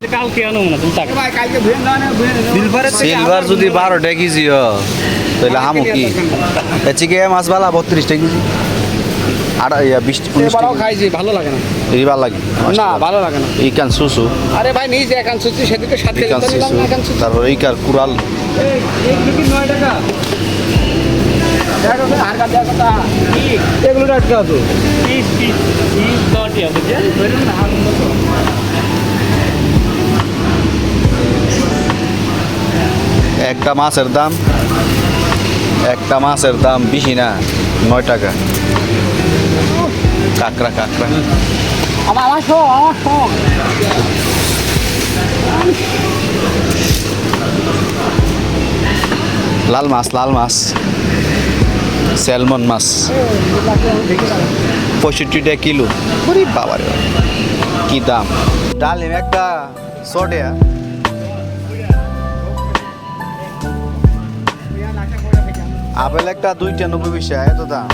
কালকে আনো না তুমি টাকা সিলভার যদি বারোটা কেজি হ তাহলে হামু কি চিকে মাছ বালা বত্রিশটা কেজি আর ইয়া খাইছি ভালো লাগে না রিবার লাগে না ভালো লাগে না এই কান সুসু আরে ভাই নিজে একান সুচি সেদিকে সাত এই কেজি কান তো নিলাম না একান সুসু তারপর এই কার কুরাল নয় টাকা এগুলো টাটকা তো পিস পিস পিস দশটি আছে ধরুন না আগুন একটা মাছের দাম একটা মাছের দাম বেশি না নয় টাকা। কাঁকড়া কাঁকড়া। আমার লাল মাছ লাল মাছ। স্যালমন মাছ। পঁয়ষট্টি টাকা কিলো বাবার কি দাম। ডালিম একটা শর্টে আপেল একটা দুইটা নব্বই পয়সা এত দাম।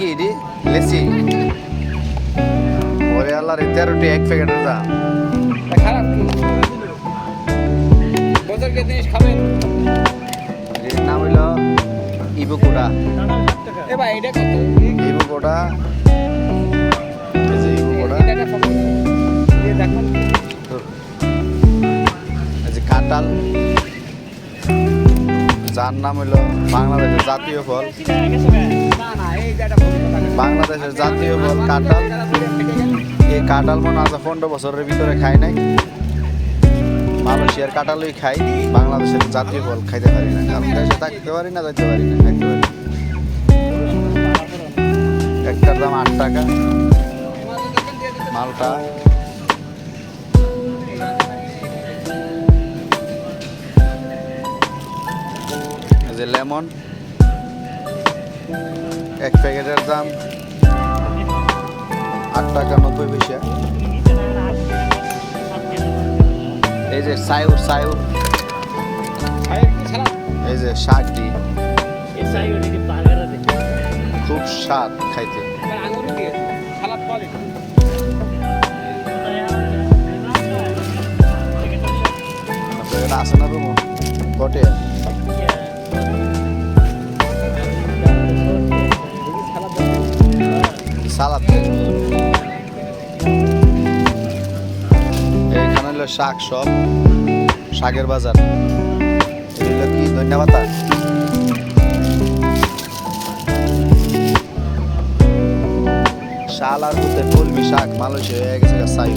কি ইডি? লেসি? ওরে আল্লাহ রে তেরোটি এক প্যাকেটের দাম। খারাপ কি? জিনিস খাবেন নাম হইল ইবুকুডা এ ভাই এটা কত? ইবুকুডা কাঁঠাল যার নাম হইল বাংলাদেশের জাতীয় ফল। বাংলাদেশের জাতীয় ফল কাঁঠাল। এই কাঁঠাল মনে আছে পনেরো বছরের ভিতরে খাই নাই। মালয়েশিয়ার কাঁঠালই খাই বাংলাদেশের জাতীয় ফল খাইতে পারি না। কারণ দেশে থাকতে পারি না, যাইতে পারি না, খাইতে পারি একটার দাম আট টাকা। মালটা যে লেমন, এক প্যাকেটের দাম আট টাকা নব্বই পয়সা। এই যে কি সালাদ এই যে শাকটি খুব স্বাদ খাইতে। আছে না রুমো? ঘটে সালাদ এইখানে হলো শাক সব, শাকের বাজার। এগুলো কি ধন্যবাদ শাল আর হতে কলমি শাক, মালয়েশিয়া হয়ে গেছে সাই